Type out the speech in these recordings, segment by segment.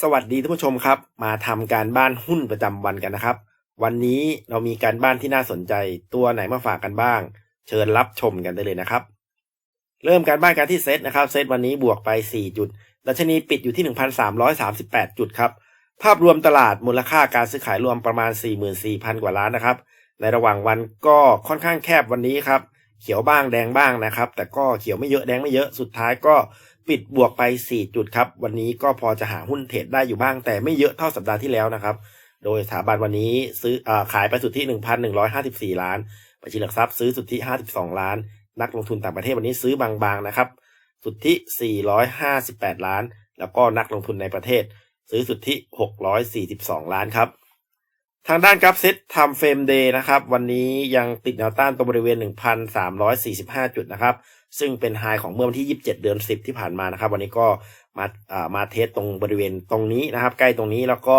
สวัสดีท่านผู้ชมครับ มาทำการบ้านหุ้นประจำวันกันนะครับ วันนี้เรามีการบ้านที่น่าสนใจตัวไหนมาฝากกันบ้าง เชิญรับชมกันได้เลยนะครับ เริ่มการบ้านการที่เซตนะครับเซตวันนี้บวกไป 4 จุด ดัชนีปิดอยู่ที่ 1,338 จุดครับ ภาพรวมตลาดมูลค่าการซื้อขายรวมประมาณ 44,000 กว่าล้านนะครับ ในระหว่างวันก็ค่อนข้างแคบวันนี้ครับ เขียวบ้างแดงบ้างนะครับ แต่ก็เขียวไม่เยอะแดงไม่เยอะสุดท้ายก็ ปิดบวกไป 4 จุดครับ วันนี้ก็พอจะหาหุ้นเทรดได้อยู่บ้าง แต่ไม่เยอะเท่าสัปดาห์ที่แล้วนะครับ โดยสถาบันวันนี้ซื้ออขายไปสุดที่1,154 ล้านบัญชีหลักทรัพย์ซื้อสุดที่52 ล้าน นักลงทุนต่างประเทศวันนี้ซื้อบางๆนะครับ สุดที่458 ล้าน แล้วก็นักลงทุนในประเทศ ซื้อสุดที่642 ล้านครับ ทางด้านกราฟเซ็ตทำเฟรมเดย์นะครับ วันนี้ยังติดแนวต้านตรงบริเวณ 1,345 จุดนะครับ ซึ่งเป็นไฮของเมื่อวันที่ 27 เดือน 10 ที่ผ่านมานะครับ วันนี้ก็มาอ่ามาเทสตรงบริเวณตรงนี้นะครับ ใกล้ตรงนี้แล้วก็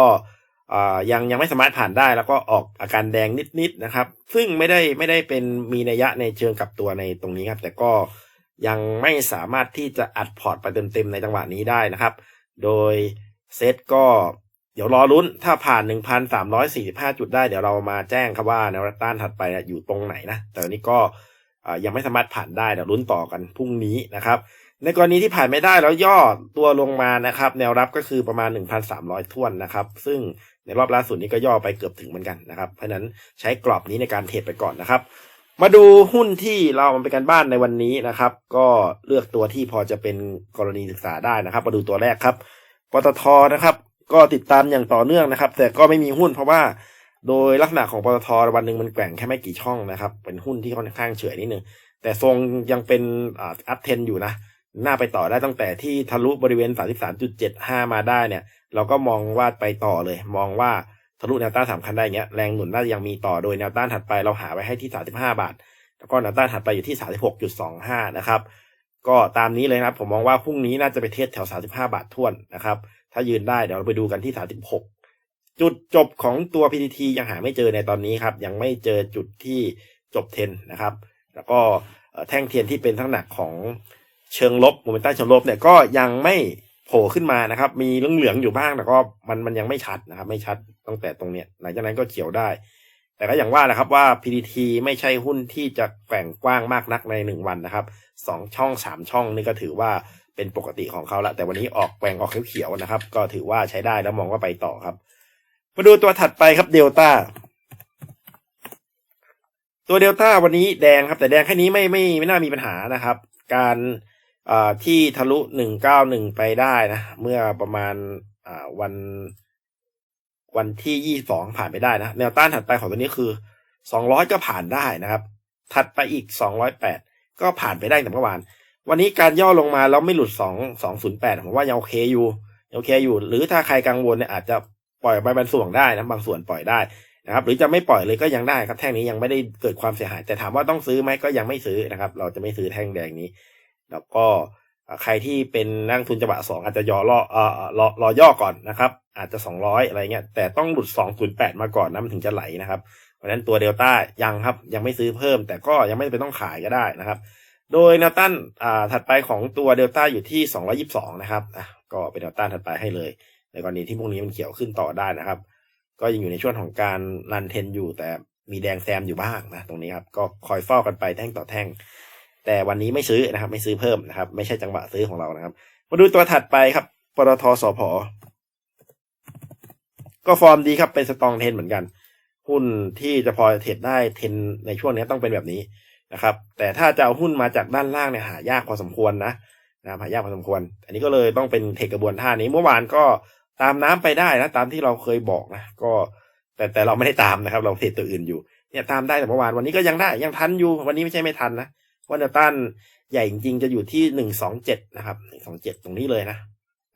อ่ายังยังไม่สามารถผ่านได้ แล้วก็ออกอาการแดงนิดๆนะครับ ซึ่งไม่ได้ไม่ได้เป็นมีนัยยะในเชิงกลับตัวในตรงนี้ครับ แต่ก็ยังไม่สามารถที่จะอัดพอร์ตไปเต็มๆในจังหวะนี้ได้นะครับ โดยเซตก็ เดี๋ยวรอลุ้นถ้าผ่าน 1,345 จุดได้เดี๋ยวเรามาแจ้งครับว่าแนวรับต้านถัดไปอยู่ตรงไหนนะ แต่วันนี้ก็ยังไม่สามารถผ่านได้เดี๋ยวลุ้นต่อกันพรุ่งนี้นะครับ ในกรณีที่ผ่านไม่ได้แล้วย่อตัวลงมานะครับ แนวรับก็คือประมาณ 1,300 ท่วนนะครับ ซึ่งในรอบล่าสุดนี้ก็ย่อไปเกือบถึงเหมือนกันนะครับ เพราะฉะนั้นใช้กรอบนี้ในการเทรดไปก่อนนะครับ มาดูหุ้นที่เรามันเป็นการบ้านในวันนี้นะครับ ก็เลือกตัวที่พอจะเป็นกรณีศึกษาได้นะครับ มาดูตัวแรกครับปตทนะครับ ก็ติดตามอย่างต่อเนื่องนะครับ แต่ก็ไม่มีหุ้นเพราะว่าโดยลักษณะของปตทวันหนึ่งมันแกว่งแค่ไม่กี่ช่องนะครับ เป็นหุ้นที่ค่อนข้างเฉยนิดนึงแต่ทรงยังเป็นอ่าอัพเทนอยู่นะน่าไปต่อได้ตั้งแต่ที่ทะลุบริเวณ 33.75 มาได้เนี่ย เราก็มองว่าไปต่อเลย มองว่าทะลุแนวต้านสำคัญได้เงี้ยแรงหนุนน่าจะยังมีต่อโดยแนวต้านถัดไปเราหาไว้ให้ที่ 35 บาท แล้วก็แนวต้านถัดไปอยู่ที่ 36.25 นะครับ ก็ตามนี้เลยนะครับ ผมมองว่าพรุ่งนี้น่าจะไปเทสแถว 35 บาทท่วนนะครับ ถ้ายืนได้เดี๋ยวเราไปดูกันที่ 36 จุดจบของตัว PTT ยังหาไม่เจอในตอนนี้ครับ ยังไม่เจอจุดที่จบเทนนะครับ แล้วก็แท่งเทียนที่เป็นทั้งหนักของเชิงลบโมเมนตัมเชิงลบเนี่ยก็ยังไม่โผล่ขึ้นมานะครับ มีเหลืองๆอยู่บ้างแต่ก็มันมันยังไม่ชัดนะครับ ไม่ชัดตั้งแต่ตรงเนี้ยหลังจากนั้นก็เขียวได้ แต่ก็อย่างว่าแหละครับว่า PTT ไม่ใช่หุ้นที่จะแกว่งกว้างมากนักในหนึ่งวันนะครับสองช่องสามช่องนี่ก็ถือว่า เป็นปกติของเขาละแต่วันนี้ออกแกว่งออกเขียวๆนะครับ ก็ถือว่าใช้ได้แล้วมองว่าไปต่อครับ มาดูตัวถัดไปครับเดลต้าตัวเดลต้าวันนี้แดงครับ แต่แดงแค่นี้ไม่ไม่ไม่น่ามีปัญหานะครับ การที่ทะลุหนึ่งเก้าหนึ่งไปได้นะ เมื่อประมาณวันวันที่ยี่สองผ่านไปได้นะ แนวต้านถัดไปของตัวนี้คือสองร้อยก็ผ่านได้นะครับ ถัดไปอีกสองร้อยแปดก็ผ่านไปได้แต่เมื่อวาน วันนี้การย่อลงมาแล้วไม่หลุดสองสองศูนย์แปดผมว่ายังโอเคอยู่ยังโอเคอยู่ หรือถ้าใครกังวลเนี่ยอาจจะปล่อยไปบางส่วนได้นะบางส่วนปล่อยได้นะครับหรือจะไม่ปล่อยเลยก็ยังได้ครับแท่งนี้ยังไม่ได้เกิดความเสียหาย แต่ถามว่าต้องซื้อไหมก็ยังไม่ซื้อนะครับ เราจะไม่ซื้อแท่งแดงนี้ แล้วก็ใครที่เป็นนักทุนจังหวะสองอาจจะย่อรอเอ่อรอรอย่อก่อนนะครับ อาจจะสองร้อยอะไรเงี้ยแต่ต้องหลุดสองศูนย์แปดมาก่อนนะมันถึงจะไหลนะครับเพราะฉะนั้นตัวเดลต้ายังครับยังไม่ซื้อเพิ่ม แต่ก็ยังไม่เป็นต้องขายก็ได้นะครับ โดยแนวต้านอ่าถัดไปของตัวเดลต้าอยู่ที่สองยี่สองนะครับอะก็เป็นแนวต้านถัดไปให้เลย ในกรณีที่พวกนี้มันเขียวขึ้นต่อได้นะครับ ก็ยังอยู่ในช่วงของการรันเทนอยู่ แต่มีแดงแซมอยู่บ้างนะตรงนี้ครับก็คอยเฝ้ากันไปแท่งต่อแท่ง แต่วันนี้ไม่ซื้อนะครับ ไม่ซื้อเพิ่มนะครับ ไม่ใช่จังหวะซื้อของเรานะครับ มาดูตัวถัดไปครับปตทสพก็ฟอร์มดีครับเป็นสตองเทนเหมือนกันหุ้นที่จะพอเทรดได้เทนในช่วงนี้ต้องเป็นแบบนี้ นะครับ แต่ถ้าจะเอาหุ้นมาจากด้านล่างเนี่ยหายากพอสมควรนะนะหายากพอสมควร อันนี้ก็เลยต้องเป็นเทคกระบวนท่านี้เมื่อวานก็ตามน้ำไปได้นะตามที่เราเคยบอกนะก็ แต่แต่เราไม่ได้ตามนะครับ เราเทรดตัวอื่นอยู่เนี่ยตามได้แต่เมื่อวานวันนี้ก็ยังได้ยังทันอยู่ วันนี้ไม่ใช่ไม่ทันนะว่าแนต้านใหญ่จริงๆจะอยู่ที่หนึ่งสองเจ็ดนะครับหนึ่งสองเจ็ดตรงนี้เลยนะ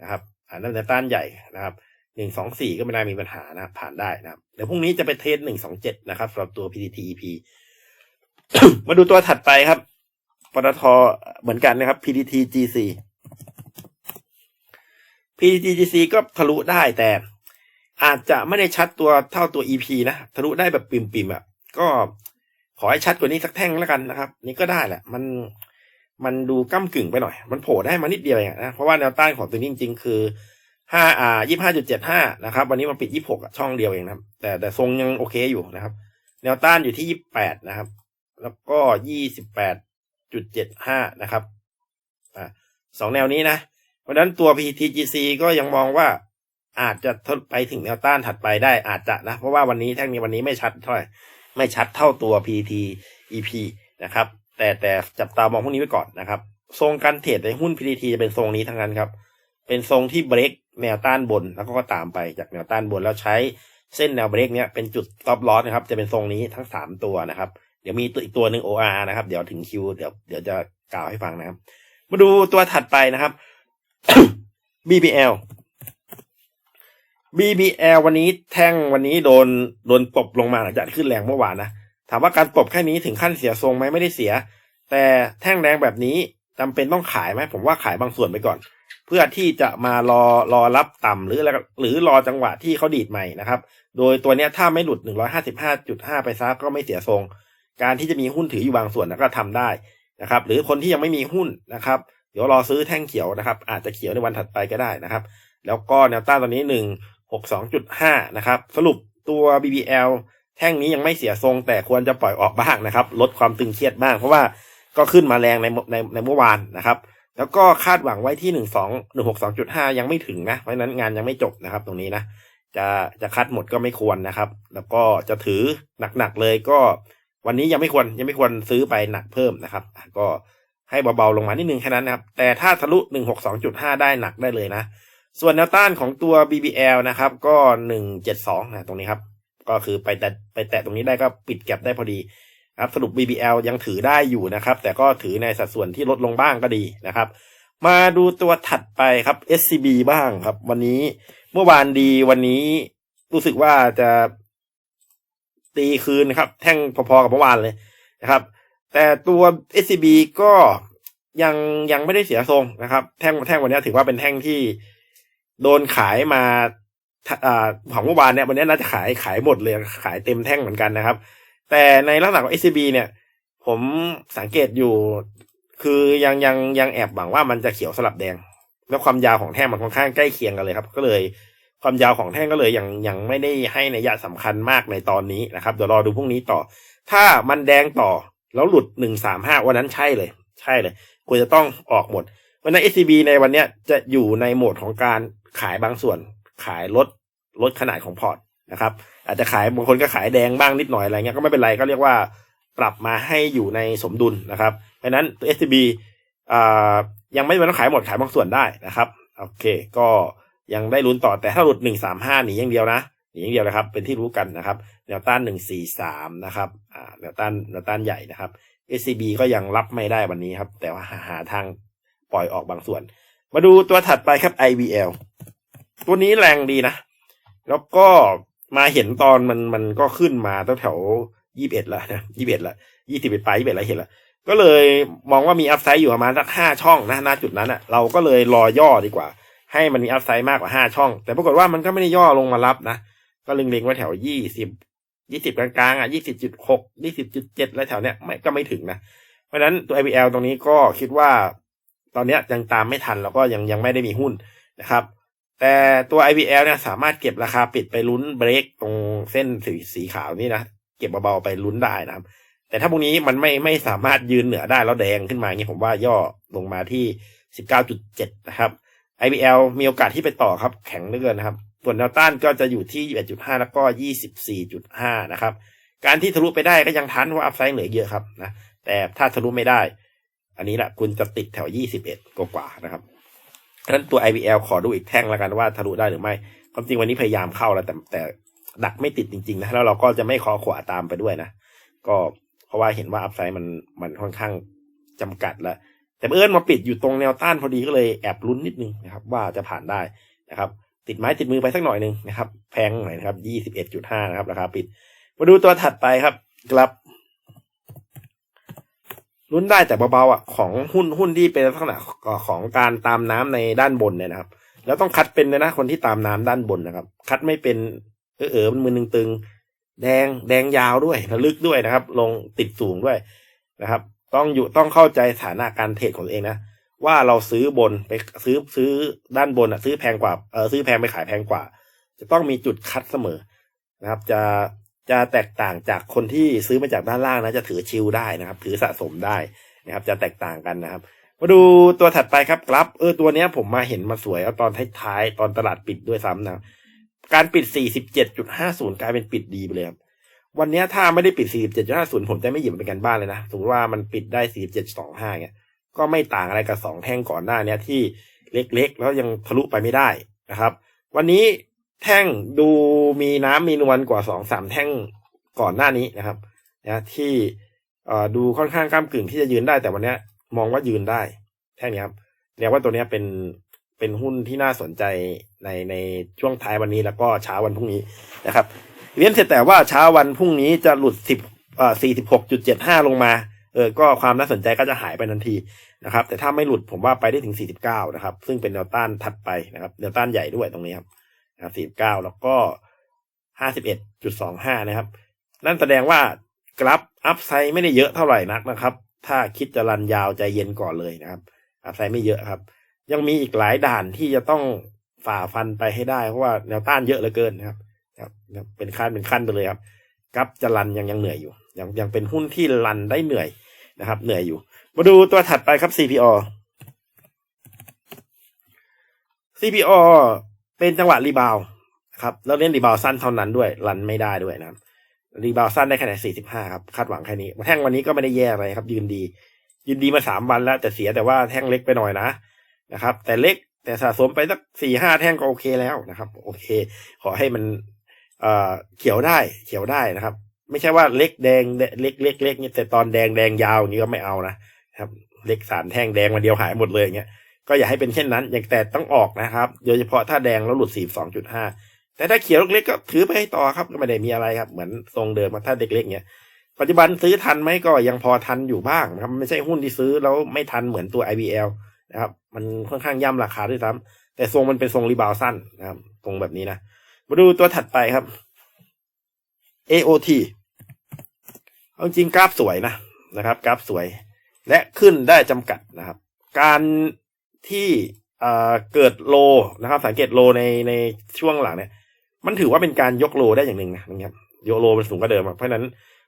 นะครับอ่านั่นแนวต้านใหญ่นะครับหนึ่งสองสี่ก็ไม่น่ามีปัญหานะผ่านได้นะครับเดี๋ยวพรุ่งนี้จะไปเทสหนึ่งสองเจ็ดนะครับสำหรับตัว PTTEP มาดูตัวถัดไปครับปตทเหมือนกันนะครับ PTTGC PTTGC ก็ทะลุได้แต่อาจจะไม่ได้ชัดตัวเท่าตัว EP นะทะลุได้แบบปิ่มๆอะก็ขอให้ชัดกว่านี้สักแท่งแล้วกันนะครับ นี่ก็ได้แหละ มันมันดูก้ากึ่งไปหน่อย มันโผล่ได้มานิดเดียวเองนะเพราะว่าแนวต้านของตัวนี้จริงๆคือห้าอ่ายี่ห้าจุดเจ็ดห้านะครับ วันนี้มันปิดยี่หกช่องเดียวเองนะครับ แต่แต่ทรงยังโอเคอยู่นะครับ แนวต้านอยู่ที่ยี่แปดนะครับ แล้วก็ยี่สิบแปดจุดเจ็ดห้านะครับอ่าสองแนวนี้นะ เพราะนั้นตัว PTGC ก็ยังมองว่าอาจจะทดไปถึงแนวต้านถัดไปได้อาจจะนะ เพราะว่าวันนี้แท่งนี้วันนี้ไม่ชัดเท่าไหร่ไม่ชัดเท่าตัว PT EP นะครับ แต่แต่จับตามองพวกนี้ไว้ก่อนนะครับ ทรงการเทรดในหุ้น PTT จะเป็นทรงนี้ทั้งนั้นครับ เป็นทรงที่เบรกแนวต้านบนแล้วก็ตามไปจากแนวต้านบนแล้วใช้เส้นแนวเบรกเนี้ยเป็นจุด stop loss นะครับ จะเป็นทรงนี้ทั้งสามตัวนะครับ ดี๋ยวมีตัวอีกตัวหนึ่ง OR นะครับ เดี๋ยวถึงคิวเดี๋ยวเดี๋ยวจะกล่าวให้ฟังนะครับ มาดูตัวถัดไปนะครับ BBL BBL วันนี้แท่งวันนี้โดนโดนตบลงมาหลังจากขึ้นแรงเมื่อวานนะ ถามว่าการตบแค่นี้ถึงขั้นเสียทรงไหมไม่ได้เสีย แต่แท่งแรงแบบนี้จำเป็นต้องขายไหมผมว่าขายบางส่วนไปก่อน เพื่อที่จะมารอรอรับต่ำหรืออะไรหรือรอจังหวะที่เขาดีดใหม่นะครับ โดยตัวเนี้ยถ้าไม่หลุด 155.5 ไปซักก็ไม่เสียทรง การที่จะมีหุ้นถืออยู่บางส่วนก็ทำได้นะครับ หรือคนที่ยังไม่มีหุ้นนะครับ เดี๋ยวรอซื้อแท่งเขียวนะครับ อาจจะเขียวในวันถัดไปก็ได้นะครับ แล้วก็แนวต้านตอนนี้162.5นะครับ สรุปตัว BBL แท่งนี้ยังไม่เสียทรง แต่ควรจะปล่อยออกบ้างนะครับ ลดความตึงเครียดบ้าง เพราะว่าก็ขึ้นมาแรงในในในเมื่อวานนะครับแล้วก็คาดหวังไว้ที่หนึ่งสองหนึ่งหกสองจุดห้ายังไม่ถึงนะเพราะนั้นงานยังไม่จบนะครับ ตรงนี้นะ จะจะคัดหมดก็ไม่ควรนะครับ แล้วก็จะถือหนักๆเลยก็ วันนี้ยังไม่ควรยังไม่ควรซื้อไปหนักเพิ่มนะครับ ก็ให้เบาๆลงมานิดนึงแค่นั้นนะครับ แต่ถ้าทะลุหนึ่งหกสองจุดห้าได้หนักได้เลยนะ ส่วนแนวต้านของตัว BBL นะครับ ก็หนึ่งเจ็ดสองนะตรงนี้ครับ ก็คือไปแต่ไปแตะตรงนี้ได้ก็ปิดแก็บได้พอดีครับสรุป BBL ยังถือได้อยู่นะครับ แต่ก็ถือในสัดส่วนที่ลดลงบ้างก็ดีนะครับ มาดูตัวถัดไปครับ SCB บ้างครับ วันนี้เมื่อวานดีวันนี้รู้สึกว่าจะ ตีคืนนะครับ แท่งพอๆกับเมื่อวานเลยนะครับ แต่ตัว SCB ก็ยังยังไม่ได้เสียทรงนะครับ แท่งแท่งวันนี้ถือว่าเป็นแท่งที่โดนขายมาอ่าของเมื่อวานเนี่ยวันนี้น่าจะขายขายหมดเลยขายเต็มแท่งเหมือนกันนะครับ แต่ในลักษณะของ SCB เนี่ย ผมสังเกตอยู่ คือยังยังยังแอบหวังว่ามันจะเขียวสลับแดง แล้วความยาวของแท่งมันค่อนข้างใกล้เคียงกันเลยครับ ก็เลย ความยาวของแท่งก็เลยยังยังไม่ได้ให้ในยะสำคัญมากในตอนนี้นะครับเดี๋ยวรอดูพรุ่งนี้ต่อ ถ้ามันแดงต่อแล้วหลุดหนึ่งสามห้าวันนั้นใช่เลย ใช่เลยควรจะต้องออกหมดวันนั้น SCB ในวันเนี้ยจะอยู่ในโหมดของการขายบางส่วน ขายลดลดขนาดของพอร์ตนะครับ อาจจะขายบางคนก็ขายแดงบ้างนิดหน่อยอะไรเงี้ยก็ไม่เป็นไรก็เรียกว่าปรับมาให้อยู่ในสมดุลนะครับเพราะนั้นตัว SCB อ่ายังไม่ต้องขายหมดขายบางส่วนได้นะครับโอเคก็ ยังได้ลุ้นต่อแต่ถ้าหลุดหนึ่งสามห้าหนีอย่างเดียวนะหนีอย่างเดียวนะครับ เป็นที่รู้กันนะครับแนวต้านหนึ่งสี่สามนะครับอ่าแนวต้านแนวต้านใหญ่นะครับ SCB ก็ยังรับไม่ได้วันนี้ครับ แต่ว่าหาหาทางปล่อยออกบางส่วน มาดูตัวถัดไปครับ IVL ตัวนี้แรงดีนะ แล้วก็มาเห็นตอนมันมันก็ขึ้นมาตั้งแถวยี่สิบเอ็ดละนะยี่สิบเอ็ดละยี่สิบเอ็ดไปยี่สิบเอ็ดละเห็นละก็เลยมองว่ามีอัพไซด์อยู่ประมาณสักห้าช่องนะณจุดนั้นอะ่ะ เราก็เลยรอย่อดีกว่า ให้มันมีอัพไซด์มากกว่าห้าช่อง แต่ปรากฏว่ามันก็ไม่ได้ย่อลงมารับนะ ก็เล็งๆไว้แถวยี่สิบยี่สิบกลางๆอะยี่สิบจุดหกยี่สิบจุดเจ็ดแล้วแถวเนี้ยไม่ก็ไม่ถึงนะ เพราะฉะนั้นตัว IPL ตรงนี้ก็คิดว่าตอนเนี้ยยังตามไม่ทันแล้วก็ยังยังไม่ได้มีหุ้นนะครับ แต่ตัว IPL เนี่ยสามารถเก็บราคาปิดไปลุ้นเบรกตรงเส้นสีสีขาวนี่นะเก็บเบาๆไปลุ้นได้นะครับ แต่ถ้าพวกนี้มันไม่ไม่สามารถยืนเหนือได้แล้วแดงขึ้นมาเงี้ยผมว่าย่อลงมาที่สิบเก้าจุดเจ็ดนะครับ IPL มีโอกาสที่ไปต่อครับ แข็งเหลือเกินนะครับ ส่วนแนวต้านก็จะอยู่ที่ 21.5 แล้วก็ 24.5 นะครับ การที่ทะลุไปได้ก็ยังทันเพราอัพไซด์เหลือเยอะครับนะแต่ถ้าทะลุไม่ได้ อันนี้แหละคุณจะติดแถว 21 กว่าๆนะครับฉะนั้นตัว IBL ขอดูอีกแท่งแล้วกันว่าทะลุได้หรือไม่ความจริงวันนี้พยายามเข้าแล้วแต่แต่ดักไม่ติดจริงๆนะแล้วเราก็จะไม่ขอขวาตามไปด้วยนะ ก็เพราะว่าเห็นว่าอัพไซด์มันมันค่อนข้างจำกัดแล้ว แต่เอิญมาปิดอยู่ตรงแนวต้านพอดีก็เลยแอบลุ้นนิดนึงนะครับ ว่าจะผ่านได้นะครับ ติดไม้ติดมือไปสักหน่อยหนึ่งนะครับ แพงหน่อยนะครับยี่สิบเอ็ดจุดห้านะครับราคาปิด มาดูตัวถัดไปครับกลับลุ้นได้แต่เบาๆอะของหุ้นหุ้นที่เป็นลักษณะของการตามน้ำในด้านบนเนี่ยนะครับ แล้วต้องคัดเป็นนะคนที่ตามน้ำด้านบนนะครับ คัดไม่เป็นเออเออมันมือตึงๆแดงแดงยาวด้วยระลึกด้วยนะครับ ลงติดสูงด้วยนะครับ ต้องอยู่ต้องเข้าใจสถานะการเทรดของตัวเองนะว่าเราซื้อบนไปซื้อซื้อด้านบนอะซื้อแพงกว่าเออซื้อแพงไปขายแพงกว่า จะต้องมีจุดคัดเสมอนะครับ จะจะแตกต่างจากคนที่ซื้อมาจากด้านล่างนะจะถือชิลได้นะครับ ถือสะสมได้นะครับ จะแตกต่างกันนะครับ มาดูตัวถัดไปครับกราฟเออตัวเนี้ยผมมาเห็นมาสวยเอาตอนท้ายๆตอนตลาดปิดด้วยซ้ำนะครับการปิด 47.50 กลายเป็นปิดดีไปเลยครับ วันนี้ถ้าไม่ได้ปิด 47.50 ผมจะไม่หยิบเป็นการบ้านเลยนะสมมติว่ามันปิดได้ 47.25เงี้ยก็ไม่ต่างอะไรกับสองแท่งก่อนหน้าเนี้ยที่เล็กๆ แล้วยังทะลุไปไม่ได้นะครับ วันนี้แท่งดูมีน้ำมีนวลกว่าสองสามแท่งก่อนหน้านี้นะครับนะที่ดูค่อนข้างก้ามกึ่งที่จะยืนได้แต่วันนี้มองว่ายืนได้ แท่งนี้ครับเรียกว่าตัวนี้เป็นเป็นหุ้นที่น่าสนใจในในช่วงท้ายวันนี้แล้วก็เช้าวันพรุ่งนี้นะครับ เรียนเสร็จแต่ว่าเช้าวันพรุ่งนี้จะหลุดสิบเอ่อสี่สิบหกจุดเจ็ดห้าลงมาเออก็ความน่าสนใจก็จะหายไปทันทีนะครับ แต่ถ้าไม่หลุดผมว่าไปได้ถึงสี่สิบเก้านะครับ ซึ่งเป็นแนวต้านถัดไปนะครับแนวต้านใหญ่ด้วยตรงนี้ครับนะครับสี่สิบเก้าแล้วก็ห้าสิบเอ็ดจุดสองห้านะครับ นั่นแสดงว่ากราฟอัพไซด์ไม่ได้เยอะเท่าไหร่นักนะครับ ถ้าคิดจะรันยาวใจเย็นก่อนเลยนะครับ อัพไซด์ไม่เยอะครับ ยังมีอีกหลายด่านที่จะต้องฝ่าฟันไปให้ได้เพราะว่าแนวต้านเยอะเหลือเกินนะครับ ครับเป็นขั้นเป็นขั้นไปเลยครับกราฟจะรันยังยังเหนื่อยอยู่ ยังยังเป็นหุ้นที่รันได้เหนื่อยนะครับ เหนื่อยอยู่ มาดูตัวถัดไปครับ CPO CPO เป็นจังหวะรีบาวครับแล้วเล่นรีบาวสั้นเท่านั้นด้วยรันไม่ได้ด้วยนะครับรีบาวสั้นได้แค่ไหน45 ครับ คาดหวังแค่นี้ แท่งวันนี้ก็ไม่ได้แย่อะไรครับ ยืนดี ยืนดีมาสามวันแล้ว แต่เสียแต่ว่าแท่งเล็กไปหน่อยนะนะครับ แต่เล็กแต่สะสมไปสักสี่ห้าแท่งก็โอเคแล้วนะครับ โอเค ขอให้มัน เขียวได้ เขียวได้นะครับ ไม่ใช่ว่าเล็กแดงเล็กเล็กเล็กเนี่ยแต่ตอนแดงแดงยาวอย่างนี้ก็ไม่เอานะครับ เล็กสามแท่งแดงมาเดียวหายหมดเลยอย่างเงี้ยก็อย่าให้เป็นเช่นนั้น อย่างแต่ต้องออกนะครับ โดยเฉพาะถ้าแดงแล้วหลุดสี่สองจุดห้าแต่ถ้าเขียวเล็กๆก็ถือไปให้ต่อครับก็ไม่ได้มีอะไรครับ เหมือนทรงเดิมถ้าเด็กๆเนี้ยปัจจุบันซื้อทันไหมก็ยังพอทันอยู่บ้างนะครับไม่ใช่หุ้นที่ซื้อแล้วไม่ทันเหมือนตัว IBL นะครับ มันค่อนข้างย่ำราคาด้วยซ้ำแต่ทรงมันเป็นทรงรีบาวสั้นนะครับ ทรงแบบนี้นะ มาดูตัวถัดไปครับ AOT เอาจริงกราฟสวยนะนะครับ กราฟสวย และขึ้นได้จำกัดนะครับ การที่เกิดโลนะครับ สังเกตโลในในช่วงหลังเนี่ย มันถือว่าเป็นการยกโลได้อย่างหนึ่งนะครับยกโลมันสูงกว่าเดิมเพราะฉะนั้น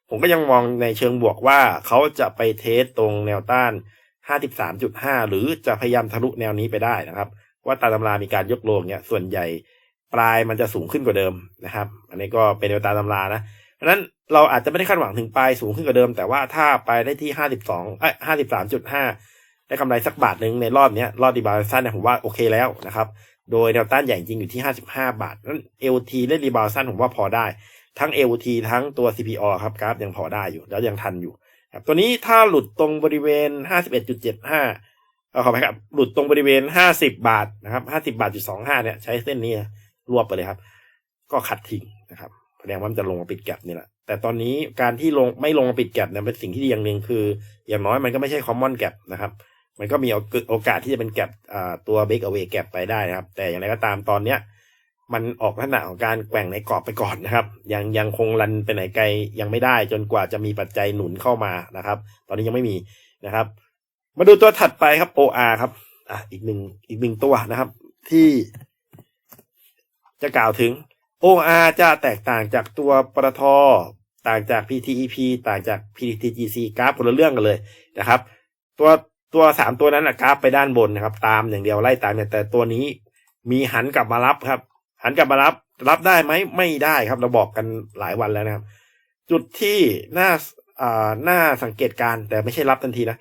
ผมก็ยังมองในเชิงบวกว่าเขาจะไปเทสตรงแนวต้าน 53.5 หรือจะพยายามทะลุแนวนี้ไปได้นะครับ ว่าตาตำรามีการยกโลเนี่ยส่วนใหญ่ ปลายมันจะสูงขึ้นกว่าเดิมนะครับ อันนี้ก็เป็นแนวตามตำรานะเพราะนั้นเราอาจจะไม่ได้คาดหวังถึงปลายสูงขึ้นกว่าเดิม แต่ว่าถ้าไปได้ที่52เอ้ย53.5ได้กำไรสักบาทหนึ่งในรอบนี้รอบดีบาวสั้นเนี่ยผมว่าโอเคแล้วนะครับ โดยแนวต้านใหญ่จริงอยู่ที่ 55 บาท นั้น LT เล่นรีบาวสั้นผมว่าพอได้ ทั้ง LT ทั้งตัว CPO ครับกราฟยังพอได้อยู่ แล้วยังทันอยู่ครับตัวนี้ถ้าหลุดตรงบริเวณ 51.75 เอาขอไปครับ หลุดตรงบริเวณ 50 บาทนะครับ 50 บาทจุด25เนี่ยใช้เส้นนี้ รวบไปเลยครับ ก็คัดทิ้งนะครับแสดงว่ามันจะลงมาปิดแก็บนี่แหละแต่ตอนนี้การที่ลงไม่ลงมาปิดแก็บเนี่ยเป็นสิ่งที่ดีอย่างหนึ่งคือ อย่างน้อยมันก็ไม่ใช่คอมมอนแก็บนะครับ มันก็มีโอกาสที่จะเป็นแก็บตัวเบรกเอาไว้แก็บไปได้นะครับ แต่อย่างไรก็ตามตอนเนี้ยมันออกลักษณะของการแกว่งในกรอบไปก่อนนะครับ ยังยังคงรันไปไหนไกลยังไม่ได้จนกว่าจะมีปัจจัยหนุนเข้ามานะครับ ตอนนี้ยังไม่มีนะครับ มาดูตัวถัดไปครับ OR ครับอะอีกหนึ่งอีกหนึ่งตัวนะครับ ที่ จะกล่าวถึง OR จะแตกต่างจากตัวปตทต่างจาก PTEP ต่างจาก PTTGC กราฟคนละเรื่องกันเลยนะครับ ตัวตัวสามตัวนั้นนะกราฟไปด้านบนนะครับ ตามอย่างเดียวไล่ตามเนี่ยแต่ตัวนี้มีหันกลับมารับครับ หันกลับมารับรับได้ไหมไม่ได้ครับ เราบอกกันหลายวันแล้วนะครับ จุดที่น่าอ่าน่าสังเกตการแต่ไม่ใช่รับทันทีนะ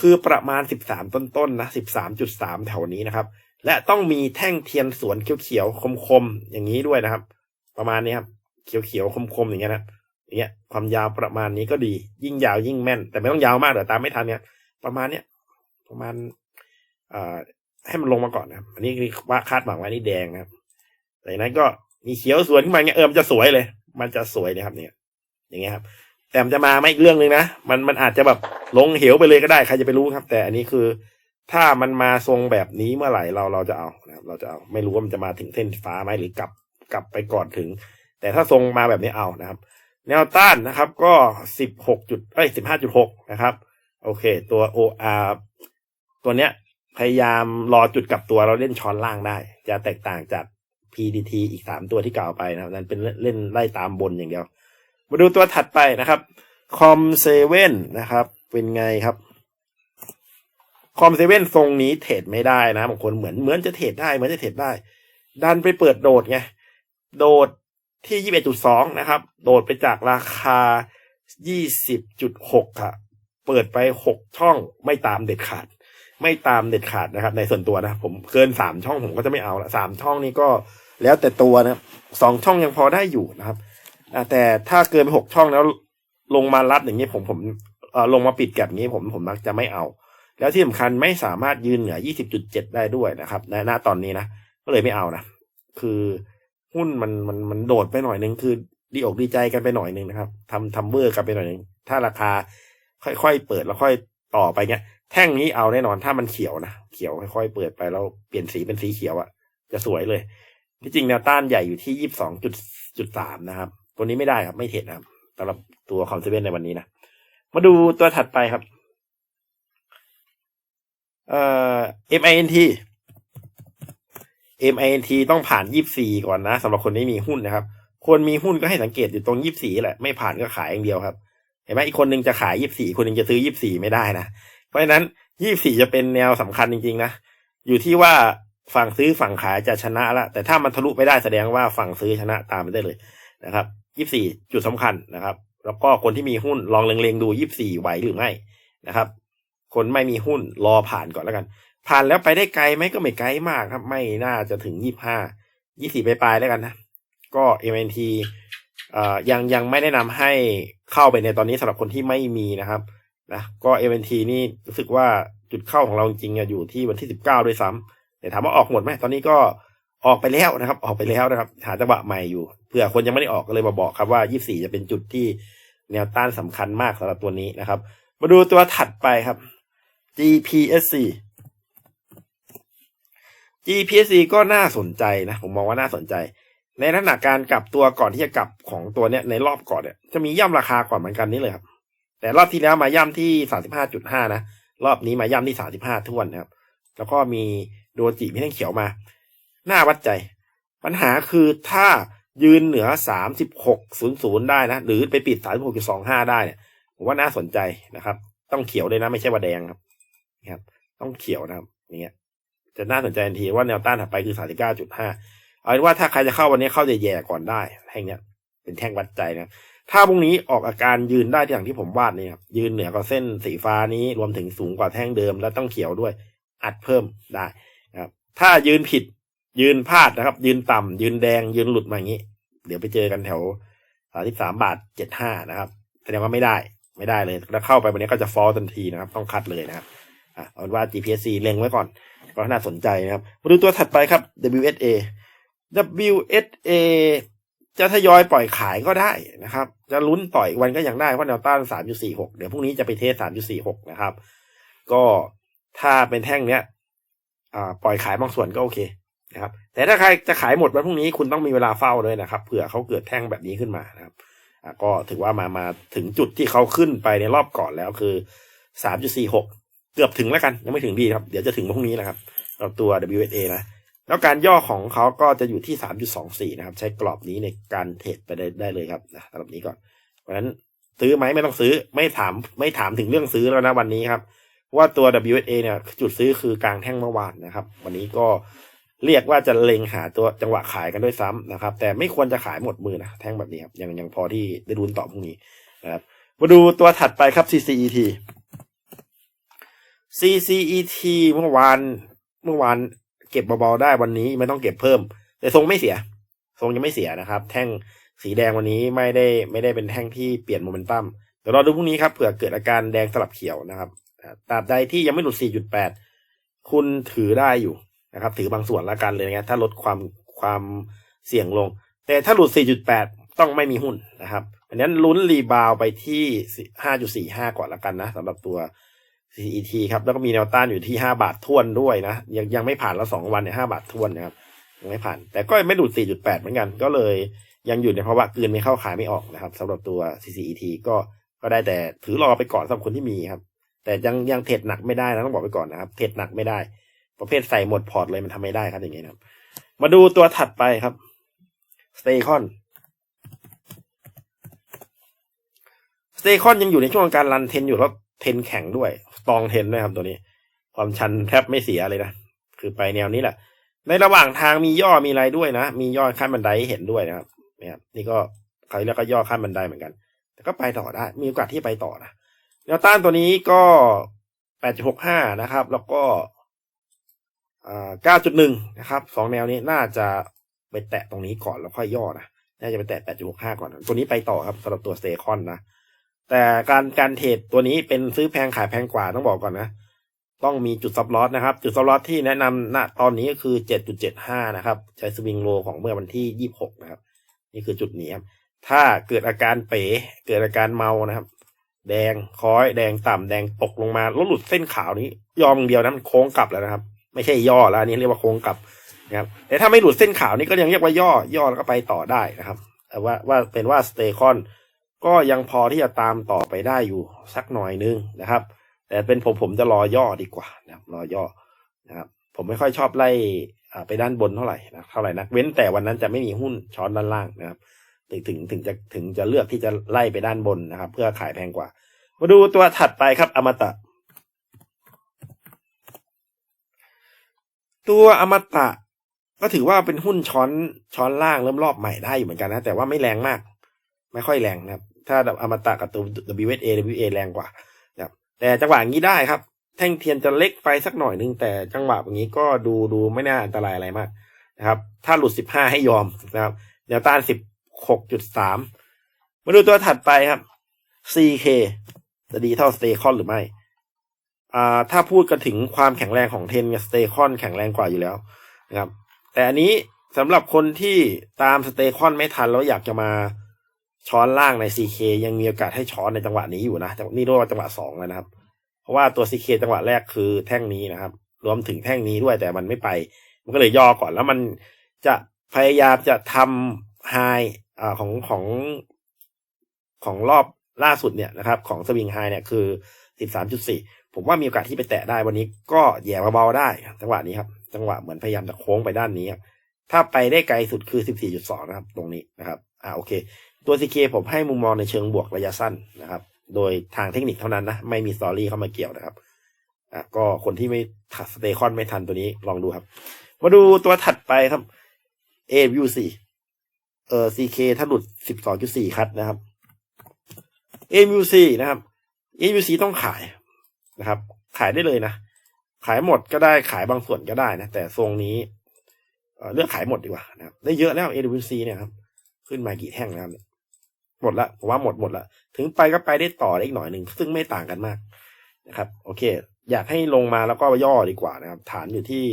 คือประมาณสิบสามต้นๆนนะสิบสามจุดสามแถวนี้นะครับ และต้องมีแท่งเทียนสวนเขียวๆคมๆอย่างนี้ด้วยนะครับ ประมาณนี้ครับเขียวๆคมๆอย่างเงี้ยนะอย่างเงี้ย ความยาวประมาณนี้ก็ดี ยิ่งยาวยิ่งแม่น แต่ไม่ต้องยาวมากเดี๋ยวตามไม่ทันเนี่ยประมาณเนี้ยประมาณอ่าให้มันลงมาก่อนนะครับ อันนี้ว่าคาดหวังไว้นี่แดงนะครับแต่นั้นก็มีเขียวสวนขึ้นมาเงี้ยเออมันจะสวยเลย มันจะสวยเลยครับ เนี่ย อย่างเงี้ยครับ แต่มันจะมาไม่อีกเรื่องหนึ่งนะมันมันอาจจะแบบลงเหวไปเลยก็ได้ใครจะไปรู้ครับ แต่อันนี้คือ ถ้ามันมาทรงแบบนี้เมื่อไหร่เราเราจะเอานะครับ เราจะเอา ไม่รู้ว่ามันจะมาถึงเส้นฟ้าไหมหรือกลับกลับไปก่อนถึง แต่ถ้าทรงมาแบบนี้เอานะครับ แนวต้านนะครับ ก็สิบหกจุดเอ้ยสิบห้าจุดหกนะครับ โอเค ตัว OR ตัวเนี้ย พยายามรอจุดกลับตัวเราเล่นช้อนล่างได้ จะแตกต่างจาก PDT อีกสามตัวที่กล่าวไปนะครับนั้นเป็นเล่นไล่ตามบนอย่างเดียว มาดูตัวถัดไปนะครับคอมเซเว่นนะครับ เป็นไงครับ คอมเซเว่นทรงนี้เทรดไม่ได้นะบางคนเหมือนเหมือนจะเทรดได้เหมือนจะเทรดได้ ดันไปเปิดโดดไง โดดที่ยี่สิบเอ็ดจุดสองนะครับ โดดไปจากราคายี่สิบจุดหกค่ะเปิดไปหกช่องไม่ตามเด็ดขาด ไม่ตามเด็ดขาดนะครับ ในส่วนตัวนะ ผมเกินสามช่องผมก็จะไม่เอาละสามช่องนี้ก็แล้วแต่ตัวนะสองช่องยังพอได้อยู่นะครับแต่ถ้าเกินไปหกช่องแล้วลงมารัดอย่างนี้ผมผมเออลงมาปิดแก็บอย่างนี้ผมผมมักจะไม่เอา แล้วที่สำคัญไม่สามารถยืนเหนือ 20.7 ได้ด้วยนะครับในหน้าตอนนี้นะก็เลยไม่เอานะคือหุ้นมันมันมันโดดไปหน่อยนึงคือดีอกดีใจกันไปหน่อยนึงนะครับทำทำเบอร์กันไปหน่อยนึงถ้าราคาค่อยๆเปิดแล้วค่อยต่อไปเงี้ย แท่งนี้เอาแน่นอนถ้ามันเขียวนะเขียวค่อยๆเปิดไปแล้วเปลี่ยนสีเป็นสีเขียวอะจะสวยเลย ที่จริงแนวต้านใหญ่อยู่ที่22.3นะครับ ตัวนี้ไม่ได้ครับไม่เทรดนะครับสำหรับตัวคอมเซเว่นในวันนี้นะมาดูตัวถัดไปครับ เอ่อ MINT MINT ต้องผ่านยี่สี่ก่อนนะสำหรับคนไม่มีหุ้นนะครับ คนมีหุ้นก็ให้สังเกตอยู่ตรงยี่สี่แหละไม่ผ่านก็ขายอย่างเดียวครับ เห็นไหมอีกคนนึงจะขายยี่สี่คนนึงจะซื้อยี่สี่ไม่ได้นะ เพราะฉะนั้นยี่สี่จะเป็นแนวสำคัญจริงๆนะ อยู่ที่ว่าฝั่งซื้อฝั่งขายจะชนะละ แต่ถ้ามันทะลุไปได้แสดงว่าฝั่งซื้อชนะตามไปได้เลยนะครับยี่สี่จุดสำคัญนะครับ แล้วก็คนที่มีหุ้นลองเล็งๆดูยี่สี่ไหวหรือไม่นะครับ คนไม่มีหุ้นรอผ่านก่อนแล้วกัน ผ่านแล้วไปได้ไกลไหมก็ไม่ไกลมากครับ ไม่น่าจะถึงยี่ห้ายี่สี่ปลายๆแล้วกันนะ ก็ MNT เอ่อยังยังไม่แนะนำให้เข้าไปในตอนนี้สำหรับคนที่ไม่มีนะครับนะก็ MNT นี่รู้สึกว่าจุดเข้าของเราจริงๆอยู่ที่วันที่สิบเก้าด้วยซ้ำแต่ถามว่าออกหมดไหมตอนนี้ก็ออกไปแล้วนะครับ ออกไปแล้วนะครับ หาจังหวะใหม่อยู่เผื่อคนยังไม่ได้ออกก็เลยมาบอกครับว่ายี่สี่จะเป็นจุดที่แนวต้านสำคัญมากสำหรับตัวนี้นะครับ มาดูตัวถัดไปครับ GPSC GPSC ก็น่าสนใจนะ ผมมองว่าน่าสนใจ ในลักษณะการกลับตัวก่อนที่จะกลับของตัวเนี้ยในรอบก่อนเนี่ยจะมีย่ำราคาก่อนเหมือนกันนี่เลยครับ แต่รอบที่แล้วมาย่ำที่สามสิบห้าจุดห้านะ รอบนี้มาย่ำที่สามสิบห้าทวนนะครับ แล้วก็มีโดจิพี่ทั้งเขียวมาน้าวัดใจ ปัญหาคือถ้ายืนเหนือสามสิบหกศูนย์ศูนย์ได้นะ หรือไปปิดสามสิบหกจุดสองห้าได้เนี่ยผมว่าน่าสนใจนะครับ ต้องเขียวเลยนะไม่ใช่ว่าแดงครับ นะครับ ต้องเขียวนะครับอย่างเงี้ยจะน่าสนใจทันทีว่าแนวต้านถัดไปคือสามสิบเก้าจุดห้าเอาเป็นว่าถ้าใครจะเข้าวันนี้เข้าแย่ๆก่อนได้แท่งเนี้ยเป็นแท่งวัดใจนะถ้าพรุ่งนี้ออกอาการยืนได้อย่างที่ผมวาดเนี่ยครับยืนเหนือกว่าเส้นสีฟ้านี้รวมถึงสูงกว่าแท่งเดิม แล้วต้องเขียวด้วย อัดเพิ่มได้นะครับ ถ้ายืนผิดยืนพลาดนะครับ ยืนต่ำยืนแดง ยืนหลุดมาอย่างนี้ เดี๋ยวไปเจอกันแถวสามสิบสามบาทเจ็ดห้านะครับแสดงว่าไม่ได้ ไม่ได้เลย แล้วเข้าไปวันนี้ก็จะฟอลทันทีนะครับ ต้องคัดเลยนะครับ อะเอานว่า GPSC เล็งไว้ก่อนก็น่าสนใจนะครับมาดูตัวถัดไปครับ WSA WSA จะทยอยปล่อยขายก็ได้นะครับ จะลุ้นต่อยวันก็ยังได้เพราะแนวต้าน 3.46 เดี๋ยวพรุ่งนี้จะไปเทส 3.46 นะครับ ก็ถ้าเป็นแท่งเนี้ยปล่อยขายบางส่วนก็โอเคนะครับ แต่ถ้าใครจะขายหมดวันพรุ่งนี้คุณต้องมีเวลาเฝ้าด้วยนะครับเผื่อเขาเกิดแท่งแบบนี้ขึ้นมานะครับก็ถือว่ามามาถึงจุดที่เขาขึ้นไปในรอบก่อนแล้วคือ 3.46 เกือบถึงแล้วกัน ยังไม่ถึงดีครับ เดี๋ยวจะถึงพรุ่งนี้นะครับสำหรับตัว WSA นะ แล้วการย่อของเขาก็จะอยู่ที่ 3.24 นะครับ ใช้กรอบนี้ในการเทรดไปได้ได้เลยครับนะสำหรับนี้ก่อน เพราะฉะนั้นซื้อไหมไม่ต้องซื้อไม่ถามไม่ถามถึงเรื่องซื้อแล้วนะวันนี้ครับว่าตัว WSA เนี่ยจุดซื้อคือกลางแท่งเมื่อวานนะครับ วันนี้ก็เรียกว่าจะเล็งหาตัวจังหวะขายกันด้วยซ้ำนะครับ แต่ไม่ควรจะขายหมดมือนะแท่งแบบนี้ครับยังยังพอที่ได้รุนต่อพรุ่งนี้นะครับมาดูตัวถัดไปครับ CCET CCET เมื่อวานเมื่อวานเก็บเบาๆได้วันนี้ไม่ต้องเก็บเพิ่ม แต่ทรงไม่เสีย ทรงยังไม่เสียนะครับ แท่งสีแดงวันนี้ไม่ได้ไม่ได้เป็นแท่งที่เปลี่ยนโมเมนตัมเดี๋ยวรอดูพรุ่งนี้ครับเผื่อเกิดอาการแดงสลับเขียวนะครับตราบใดที่ยังไม่หลุด 4.8 คุณถือได้อยู่นะครับ ถือบางส่วนละกันเลยนะถ้าลดความความเสี่ยงลง แต่ถ้าหลุด 4.8 ต้องไม่มีหุ้นนะครับอันนั้นลุ้นรีบาวไปที่ 5.45 ก่อนละกันนะสำหรับตัว CET ครับแล้วก็มีแนวต้านอยู่ที่5บาททวนด้วยนะ ยังยังไม่ผ่านแล้วสองวันเนี่ย5บาททวนนะครับยังไม่ผ่าน แต่ก็ไม่หลุด4.8เหมือนกัน ก็เลยยังอยู่ในภาวะกืนไม่เข้าขายไม่ออกนะครับสำหรับตัว CCET ก็ก็ได้แต่ถือรอไปก่อนสำหรับคนที่มีครับ แต่ยังยังเทรดหนักไม่ได้นะต้องบอกไปก่อนนะครับ เทรดหนักไม่ได้ ประเภทใส่หมดพอร์ตเลยมันทำไม่ได้ครับอย่างเงี้ยนะครับ มาดูตัวถัดไปครับสเตคอนสเตคอนยังอยู่ในช่วงการรันเทนอยู่แล้ว เทนแข็งด้วย ตองเทนด้วยครับตัวนี้ ความชันแทบไม่เสียเลยนะ คือไปแนวนี้แหละ ในระหว่างทางมีย่อมีอะไรด้วยนะ มีย่อขั้นบันไดเห็นด้วยนะครับนี่ยนี่ก็ใครแล้วก็ย่อขั้นบันไดเหมือนกัน แต่ก็ไปต่อได้ มีโอกาสที่ไปต่อนะแนวต้านตัวนี้ก็8.65นะครับ แล้วก็9.1นะครับสองแนวนี้น่าจะไปแตะตรงนี้ก่อนแล้วค่อยย่อนะน่าจะไปแตะ8.65ก่อน ตัวนี้ไปต่อครับสำหรับตัวสเตคอนนะ แต่การการเทรดตัวนี้เป็นซื้อแพงขายแพงกว่าต้องบอกก่อนนะ ต้องมีจุดซับลอสนะครับ จุดซับลอสที่แนะนำณตอนนี้ก็คือ 7.75 นะครับ ใช้สวิงโลของเมื่อวันที่ 26 นะครับ นี่คือจุดนี้ครับ ถ้าเกิดอาการเป๋เกิดอาการเมานะครับ แดงคอย แดงต่ำแดงตกลงมาแล้วหลุดเส้นขาวนี้ ยอมอย่างเดียวนะมันโค้งกลับแล้วนะครับ ไม่ใช่ย่อแล้วอันนี้เรียกว่าโค้งกลับนะครับแต่ถ้าไม่หลุดเส้นขาวนี่ก็ยังเรียกว่าย่อย่อแล้วก็ไปต่อได้นะครับว่าว่าเป็นว่าสเตคอน ก็ยังพอที่จะตามต่อไปได้อยู่สักหน่อยนึงนะครับ แต่เป็นผมผมจะรอย่อดีกว่านะครับรอย่อนะครับ ผมไม่ค่อยชอบไล่ไปด้านบนเท่าไหร่นะเท่าไหร่นักเว้นแต่วันนั้นจะไม่มีหุ้นช้อนด้านล่างนะครับ ถึงถึงถึงจะถึงจะเลือกที่จะไล่ไปด้านบนนะครับ เพื่อขายแพงกว่า มาดูตัวถัดไปครับอมตะ ตัวอมตะก็ถือว่าเป็นหุ้นช้อนช้อนล่างเริ่มรอบใหม่ได้อยู่เหมือนกันนะแต่ว่าไม่แรงมาก ไม่ค่อยแรงนะครับ ถ้าอมตะกับตัว WSA WA แรงกว่านะครับแต่จังหวะนี้ได้ครับ แท่งเทียนจะเล็กไปสักหน่อยนึง แต่จังหวะอย่างนี้ก็ดูดูไม่น่าอันตรายอะไรมากนะครับ ถ้าหลุดสิบห้าให้ยอมนะครับแนวต้านสิบหกจุดสามมาดูตัวถัดไปครับ CK จะดีเท่า Staycon หรือไม่อ่าถ้าพูดกันถึงความแข็งแรงของเทนกับ Staycon แข็งแรงกว่าอยู่แล้วนะครับ แต่อันนี้สำหรับคนที่ตาม Staycon ไม่ทันแล้วอยากจะมา ช้อนล่างใน CK ยังมีโอกาสให้ช้อนในจังหวะนี้อยู่นะนี่เรียกว่าจังหวะสองแล้วนะครับ เพราะว่าตัว CK จังหวะแรกคือแท่งนี้นะครับ รวมถึงแท่งนี้ด้วยแต่มันไม่ไป มันก็เลยย่อก่อนแล้วมันจะพยายามจะทำไฮอ่าของของของรอบล่าสุดเนี่ยนะครับ ของสวิงไฮเนี่ยคือ13.4ผมว่ามีโอกาสที่ไปแตะได้วันนี้ก็แย่เบาๆได้จังหวะนี้ครับ จังหวะเหมือนพยายามจะโค้งไปด้านนี้ครับถ้าไปได้ไกลสุดคือ14.2นะครับ ตรงนี้นะครับ อ่าโอเค ตัว CK ผมให้มุมมองในเชิงบวกระยะสั้นนะครับ โดยทางเทคนิคเท่านั้นนะ ไม่มีสตอรี่เข้ามาเกี่ยวนะครับอะก็คนที่ไม่ถัดสเตคอนไม่ทันตัวนี้ลองดูครับ มาดูตัวถัดไปครับ AVC เอ่อ CK ถ้าหลุด 12.4 คัดนะครับ AVC นะครับ AVC ต้องขายนะครับ ขายได้เลยนะ ขายหมดก็ได้ขายบางส่วนก็ได้นะ แต่ทรงนี้เเลือกขายหมดดีกว่านะครับ ได้เยอะแล้ว AWC เนี่ยครับ ขึ้นมากี่แท่งนะครับ หมดละผมว่าหมดหมดละถึงไปก็ไปได้ต่อได้อีกหน่อยหนึ่งซึ่งไม่ต่างกันมากนะครับ โอเค อยากให้ลงมาแล้วก็ย่อดีกว่านะครับ ฐานอยู่ที่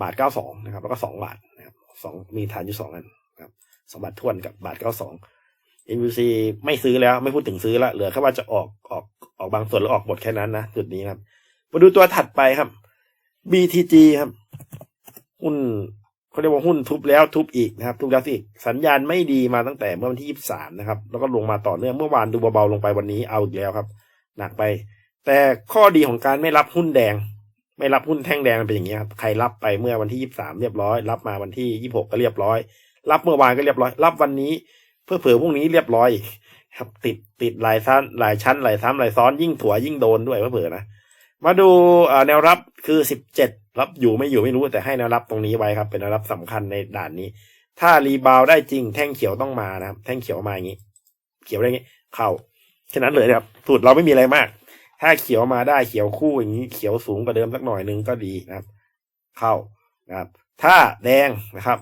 บาทเก้าสองนะครับ แล้วก็สองบาทนะครับสองมีฐานอยู่สองอันนะครับสองบาททวนกับบาทเก้าสอง NVC ไม่ซื้อแล้วไม่พูดถึงซื้อละเหลือแค่ว่าจะออกออกออกบางส่วนแล้วออกหมดแค่นั้นนะจุดนี้ครับ มาดูตัวถัดไปครับ BTG ครับหุ้น เขาเรียกว่าหุ้นทุบแล้วทุบอีกนะครับ ทุบแล้วสิสัญญาณไม่ดีมาตั้งแต่เมื่อวันที่ยี่สามนะครับ แล้วก็ลงมาต่อเนื่องเมื่อวานดูเบาๆลงไปวันนี้เอาอีกแล้วครับ หนักไป แต่ข้อดีของการไม่รับหุ้นแดง ไม่รับหุ้นแท่งแดงมันเป็นอย่างนี้ครับใครรับไปเมื่อวันที่ยี่สามเรียบร้อย รับมาวันที่ยี่หกก็เรียบร้อย รับเมื่อวานก็เรียบร้อย รับวันนี้เพื่อเผื่อพรุ่งนี้เรียบร้อยครับติดติดหลายชั้นหลายชั้นหลายซ้ำหลายซ้อนยิ่งถั่วยิ่งโดนด้วยเพื่อเผื่อนะ มาดูแนวรับคือสิบเจ็ดรับอยู่ไม่อยู่ไม่รู้แต่ให้แนวรับตรงนี้ไว้ครับ เป็นแนวรับสำคัญในด่านนี้ ถ้ารีบาวได้จริง แท่งเขียวต้องมานะครับ แท่งเขียวมาอย่างนี้ เขียวได้อย่างนี้ เข้าแค่นั้นเลยครับสูตรเราไม่มีอะไรมาก ถ้าเขียวมาได้เขียวคู่อย่างนี้เขียวสูงกว่าเดิมสักหน่อยนึงก็ดีนะครับ เข้านะครับ ถ้าแดงนะครับ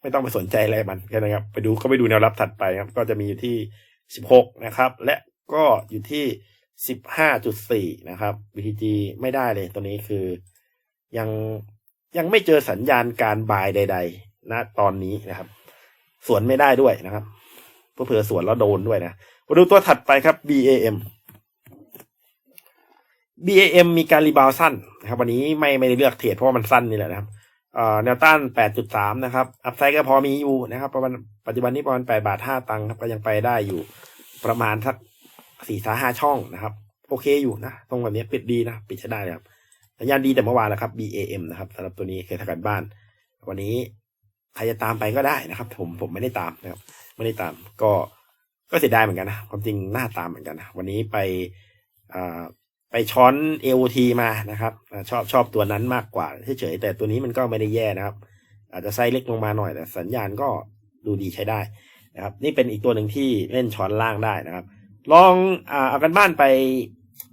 ไม่ต้องไปสนใจอะไรมันแค่นั้นครับ ไปดูก็ไปดูแนวรับถัดไปครับ ก็จะมีอยู่ที่สิบหกนะครับ และก็อยู่ที่ สิบห้าจุดสี่นะครับ BTG ไม่ได้เลยตัวนี้คือยังยังไม่เจอสัญญาณการบายใด ๆ นะ ตอนนี้นะครับ สวนไม่ได้ด้วยนะครับเพื่อเผื่อสวนแล้วโดนด้วยนะมาดูตัวถัดไปครับ BAM BAM มีการรีบาวสั้นนะครับ วันนี้ไม่ไม่ได้เลือกเทรดเพราะมันสั้นนี่แหละนะครับแนวต้าน 8.3 นะครับ อัพไซด์ก็พอมีอยู่นะครับประมาณปัจจุบันนี้ประมาณ 8 บาท 5 ตังค์ครับ ก็ยังไปได้อยู่ประมาณสัก 4 5ช่องนะครับ โอเคอยู่นะตรงแบบนี้ปิดดีนะปิดใช้ได้ครับสัญญาณดีแต่เมื่อวานแล้วครับ BAM นะครับสำหรับตัวนี้เคยทำการบ้าน วันนี้ใครจะตามไปก็ได้นะครับ ผมผมไม่ได้ตามนะครับ ไม่ได้ตามก็ก็เสียดายเหมือนกันนะความจริงน่าตามเหมือนกันนะวันนี้ไปไปช้อน AOT มานะครับ ชอบชอบตัวนั้นมากกว่าเฉยๆแต่ตัวนี้มันก็ไม่ได้แย่นะครับ อาจจะไซส์เล็กลงมาหน่อยแต่สัญญาณก็ดูดีใช้ได้นะครับ นี่เป็นอีกตัวหนึ่งที่เล่นช้อนล่างได้นะครับ ลองอ่าเอากันบ้านไป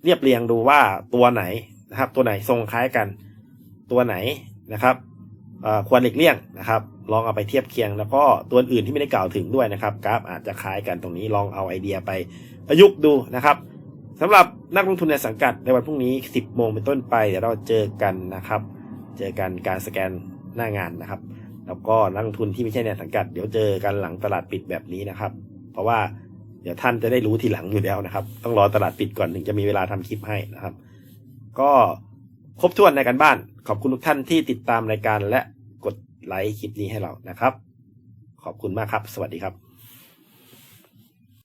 เรียบเรียงดูว่าตัวไหนนะครับ ตัวไหนทรงคล้ายกัน ตัวไหนนะครับควรหลีกเลี่ยงนะครับ ลองเอาไปเทียบเคียง แล้วก็ตัวอื่นที่ไม่ได้กล่าวถึงด้วยนะครับ กราฟอาจจะคล้ายกันตรงนี้ลองเอาไอเดียไปประยุกต์ดูนะครับสำหรับนักลงทุนในสังกัดในวันพรุ่งนี้ 10 โมงเป็นต้นไปเดี๋ยวเราเจอกันนะครับ เจอกันการสแกนหน้างานนะครับ แล้วก็นักลงทุนที่ไม่ใช่ในสังกัด เดี๋ยวเจอกันหลังตลาดปิดแบบนี้นะครับ เพราะว่า เดี๋ยวท่านจะได้รู้ทีหลังอยู่แล้วนะครับ ต้องรอตลาดปิดก่อนถึงจะมีเวลาทำคลิปให้นะครับ ก็ครบถ้วนในการบ้าน ขอบคุณทุกท่านที่ติดตามรายการและกดไลค์คลิปนี้ให้เรานะครับ ขอบคุณมากครับ สวัสดีครับ